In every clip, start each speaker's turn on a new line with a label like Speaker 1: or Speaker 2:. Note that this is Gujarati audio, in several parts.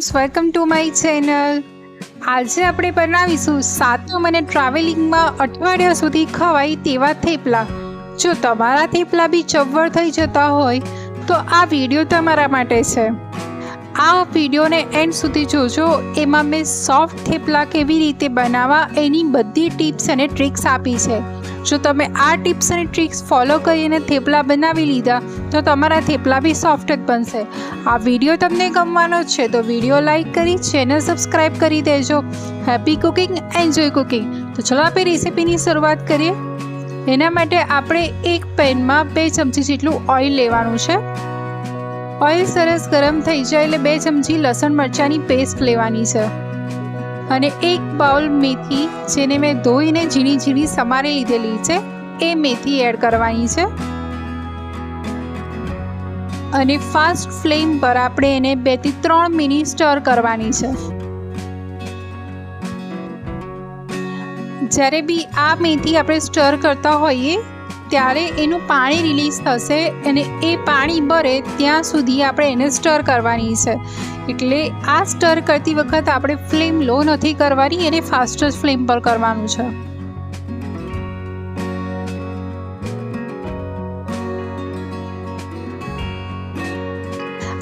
Speaker 1: Friends welcome to my channel આજે આપણે બનાવીશું સાતમ અને ટ્રાવેલિંગમાં અઠવાડિયા સુધી ખવાય તેવા થેપલા. જો તમારા થેપલા બી ચવ્વળ થઈ જતા હોય, તો આ વીડિયો તમારા માટે છે. આ વિડીયોને એન્ડ સુધી જોજો. એમાં મેં સોફ્ટ થેપલા કેવી રીતે બનાવવા એની બધી ટિપ્સ અને ટ્રિક્સ આપી છે. જો તમે આ ટિપ્સ અને ટ્રિક્સ ફોલો કરીને થેપલા બનાવી લીધા, તો તમારા થેપલા બી સોફ્ટ જ બનશે. આ વીડિયો તમને ગમવાનો છે તો વીડિયો લાઈક કરી, ચેનલ સબસ્ક્રાઈબ કરી દેજો. Happy cooking, enjoy cooking. તો ચલો આપણે રેસીપીની શરૂઆત કરીએ. એના માટે આપણે એક પેનમાં બે ચમચી જેટલું ઓઇલ લેવાનું છે. ઓઇલ સરસ ગરમ થઈ જાય એટલે બે ચમચી લસણ મરચાંની પેસ્ટ લેવાની છે. અને એક બાઉલ મેથી, જેને મેં ધોઈને ઝીણી ઝીણી સમારી લીધેલી છે, એ મેથી એડ કરવાની છે. અને ફાસ્ટ ફ્લેમ પર આપણે એને બેથી ત્રણ મિનિટ સ્ટર કરવાની છે. જ્યારે બી આ મેથી આપણે સ્ટર કરતા હોઈએ ત્યારે એનું પાણી રિલીઝ થશે અને એ પાણી ભરે ત્યાં સુધી આપણે એને સ્ટર કરવાની છે. એટલે આ સ્ટર કરતી વખત આપણે ફ્લેમ લો નથી કરવાની, એને ફાસ્ટ ફ્લેમ પર કરવાનું છે.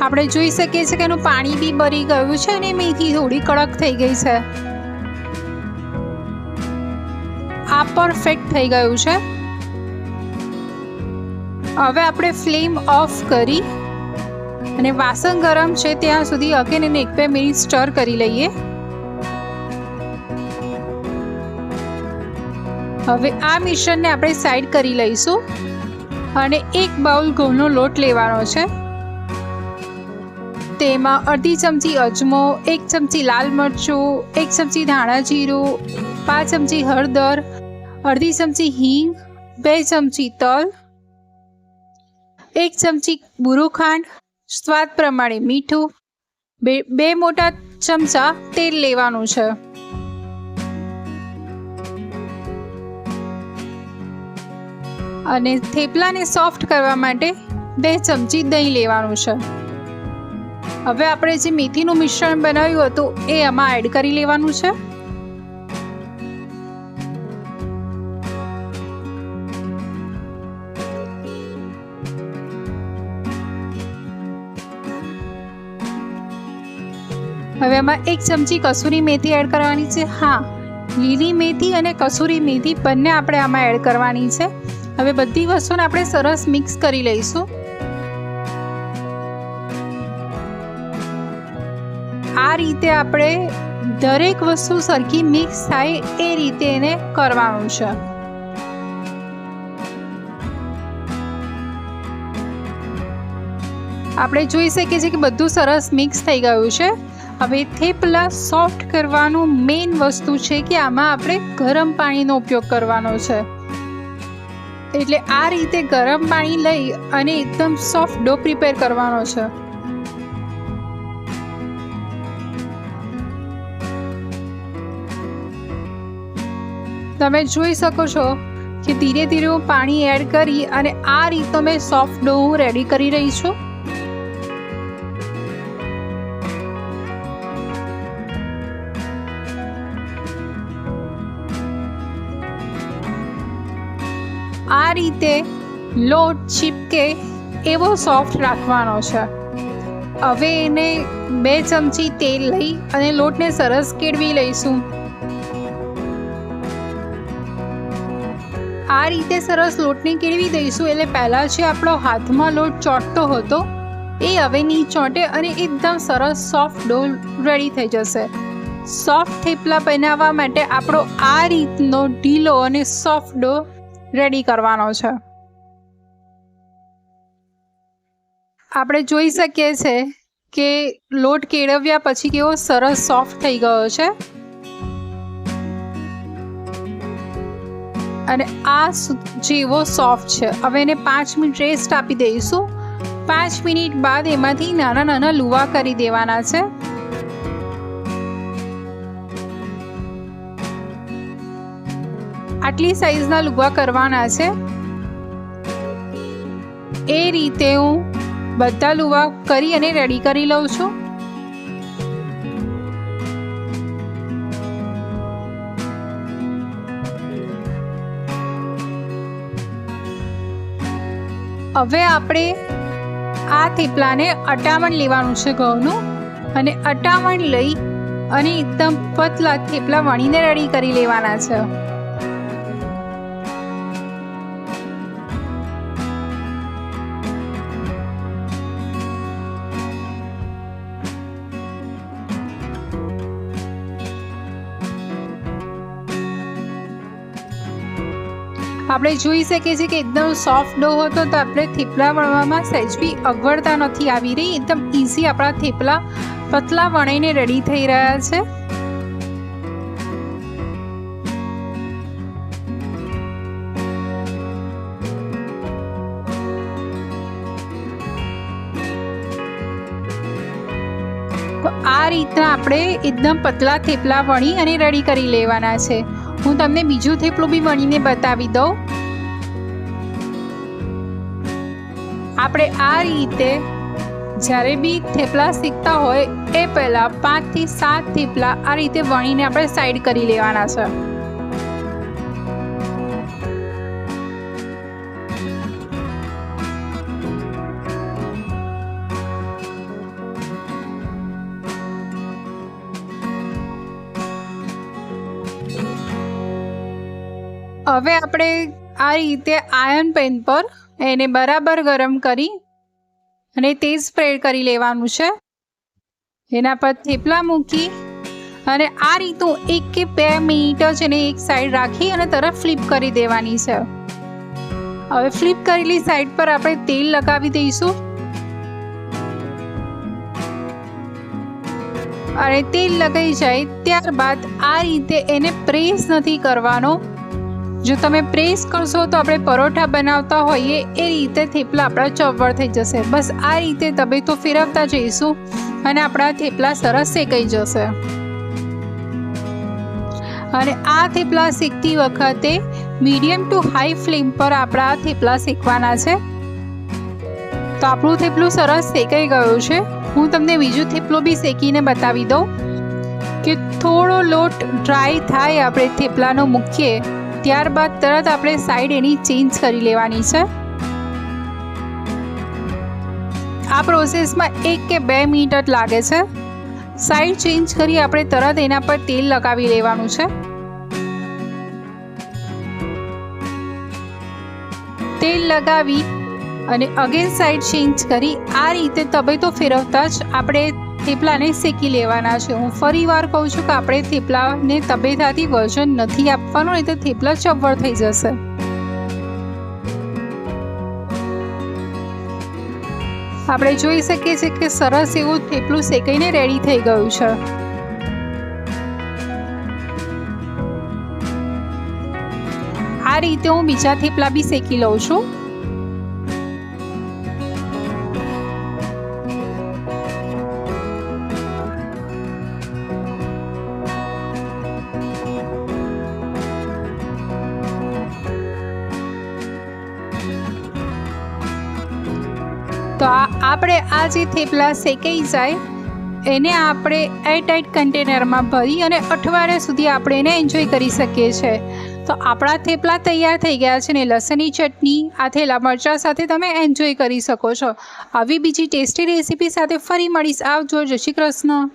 Speaker 1: આપણે જોઈ શકીએ છીએ કે એનું પાણી બી બરી ગયું છે અને મેથી થોડી કડક થઈ ગઈ છે. આ પરફેક્ટ થઈ ગયું છે. હવે આપણે ફ્લેમ ઓફ કરી અને વાસણ ગરમ છે ત્યાં સુધી અગેન એને એક બે મિનિટ સ્ટર કરી લઈએ. હવે આ મિશ્રણને આપણે સાઈડ કરી લઈશું અને એક બાઉલ ઘઉંનો લોટ લેવાનો છે. તેમાં અડધી ચમચી અજમો, એક ચમચી લાલ મરચું, એક ચમચી ધાણા જીરું, પાંચ ચમચી હળદર, અડધી ચમચી હિંગ, બે ચમચી તલ એક ચમચી બુરું ખાંડ, સ્વાદ પ્રમાણે મીઠું, બે બે મોટા ચમચા તેલ લેવાનું છે. અને થેપલાને સોફ્ટ કરવા માટે બે ચમચી દહીં લેવાનું છે. હવે આપણે જે મેથીનું મિશ્રણ બનાવ્યું હતું, એ આમાં એડ કરી લેવાનું છે. હવે આમાં એક ચમચી કસૂરી મેથી એડ કરવાની છે. હા, લીલી મેથી અને કસૂરી મેથી બંને આપણે આમાં એડ કરવાની છે. હવે બધી વસ્તુને આપણે સરસ મિક્સ કરી લઈશું. આ રીતે આપણે દરેક વસ્તુ સરખી મિક્સ થાય એ રીતે એને કરવાનું છે. આપણે જોઈ શકીએ છીએ કે બધું સરસ મિક્સ થઈ ગયું છે. હવે થેપલા સોફ્ટ કરવાનું મેઇન વસ્તુ છે કે આમાં આપણે ગરમ પાણીનો ઉપયોગ કરવાનો છે. એટલે આ રીતે ગરમ પાણી લઈ અને એકદમ સોફ્ટ ડો પ્રિપેર કરવાનો છે. તમે જોઈ શકો છો કે ધીરે ધીરે હું પાણી એડ કરી અને આ રીતનો મેં સોફ્ટ ડો હું રેડી કરી રહી છું. રીતે લોટ ચીપકે એવો સોફ્ટ રાખવાનો છે. હવે એને બે ચમચી તેલ લઈ અને લોટને સરસ કેળવી લઈશું. આ રીતે સરસ લોટને કેળવી દઈશું એટલે પહેલાં જે આપણો હાથમાં લોટ ચોંટતો હતો, એ હવે નહીં ચોંટે અને એકદમ સરસ સોફ્ટ ડો રેડી થઈ જશે. સોફ્ટ થેપલા બનાવવા માટે આપણો આ રીતનો ઢીલો અને સોફ્ટ ડો રેડી કરવાનો છે. આપણે જોઈ શકીએ છે કે લોટ કેળવ્યા પછી કેવો સરસ સોફ્ટ થઈ ગયો છે. અને આ જેવો સોફ્ટ છે. હવે એને પાંચ મિનિટ રેસ્ટ આપી દઈશું. પાંચ મિનિટ બાદ એમાંથી નાના નાના લુવા કરી દેવાના છે. આટલી સાઈઝના લુગવા કરવાના છે? એ રીતે હું બધા લુવા કરી અને રેડી કરી લઉં છું. હવે આપણે આ થેપલાને અટામણ લેવાનું છે ઘઉંનું અને અટામણ લઈ અને એકદમ પતલા થેપલા વણીને રેડી કરી લેવાના છે. આપણે જોઈ શકીએ છીએ કે એકદમ સોફ્ટ ડો હતો તો આપણે થેપલા વણવામાં સહેજ બી અગવડતા નથી આવી રહી. એકદમ ઇઝી આપણા થેપલા પતલા વણીને રેડી થઈ રહ્યા છે. આ રીતના આપણે એકદમ પતલા થેપલા વણી અને રેડી કરી લેવાના છે. હું તમને બીજું થેપલું બી વણીને બતાવી દઉં. આપણે આ રીતે જ્યારે બી થેપલા શીખતા હોય, એ પહેલાં પાંચથી સાત થેપલા આ રીતે વણીને આપણે સાઈડ કરી લેવાના છે. હવે આપણે આ રીતે આયર્ન પેન પર એને બરાબર ગરમ કરી અને તે સ્પ્રેડ કરી લેવાનું છે. એના પર થેપલા મૂકી અને આ રીતનું એક કે બે મિનિટ જ એને એક સાઈડ રાખી અને તરફ ફ્લિપ કરી દેવાની છે. હવે ફ્લિપ કરેલી સાઈડ પર આપણે તેલ લગાવી દઈશું. અને તેલ લગાઈ જાય ત્યારબાદ આ રીતે એને પ્રેસ નથી કરવાનો. જો તમે પ્રેસ કરશો તો આપણે પરોઠા બનાવતા હોઈએ, એ રીતે થેપલા આપણા ચવળ થઈ જશે. બસ આ રીતે તમે તો ફેરવતા જઈશું અને આપણા થેપલા સરસ શેકાઈ જશે. અને આ થેપલા શેકતી વખતે મીડિયમ ટુ હાઈ ફ્લેમ પર આપણા થેપલા શેકવાના છે. તો આપણું થેપલું સરસ શેકાઈ ગયું છે. હું તમને બીજું થેપલું બી શેકીને બતાવી દઉં કે થોડો લોટ ડ્રાય થાય, આપણે થેપલાનો મૂકીએ. ત્યારબાદ તરત આપણે સાઈડ એની ચેન્જ કરી લેવાની છે. આ પ્રોસેસમાં એક કે બે મિનિટ જ લાગે છે. સાઈડ ચેન્જ કરી આપણે તરત એના પર તેલ લગાવી લેવાનું છે. તેલ લગાવી અને અગેન સાઈડ ચેન્જ કરી આ રીતે તબે તો ફેરવતા જ આપણે થેપલાને શેકી લેવાના છે. હું ફરી વાર કહું છું કે આપણે થેપલાને તબેથાથી વજન નથી આપવાનું, નહીં તો થેપલા ચવડ થઈ જશે. આપણે જોઈ શકીએ છીએ કે સરસ એવું થેપલું શેકાઈને રેડી થઈ ગયું છે. આ રીતે હું બીજા થેપલા બી શેકી લઉં છું. આપણે આ જે થેપલા શેકાઈ જાય, એને આપણે એરટાઇટ કન્ટેનરમાં ભરી અને અઠવાડિયા સુધી આપણે એને એન્જોય કરી શકીએ છીએ. તો આપણા થેપલા તૈયાર થઈ ગયા છે ને લસણની ચટણી, આ થેલા મરચાં સાથે તમે એન્જોય કરી શકો છો. આવી બીજી ટેસ્ટી રેસીપી સાથે ફરી મળીશ આવજો. જય શ્રી કૃષ્ણ.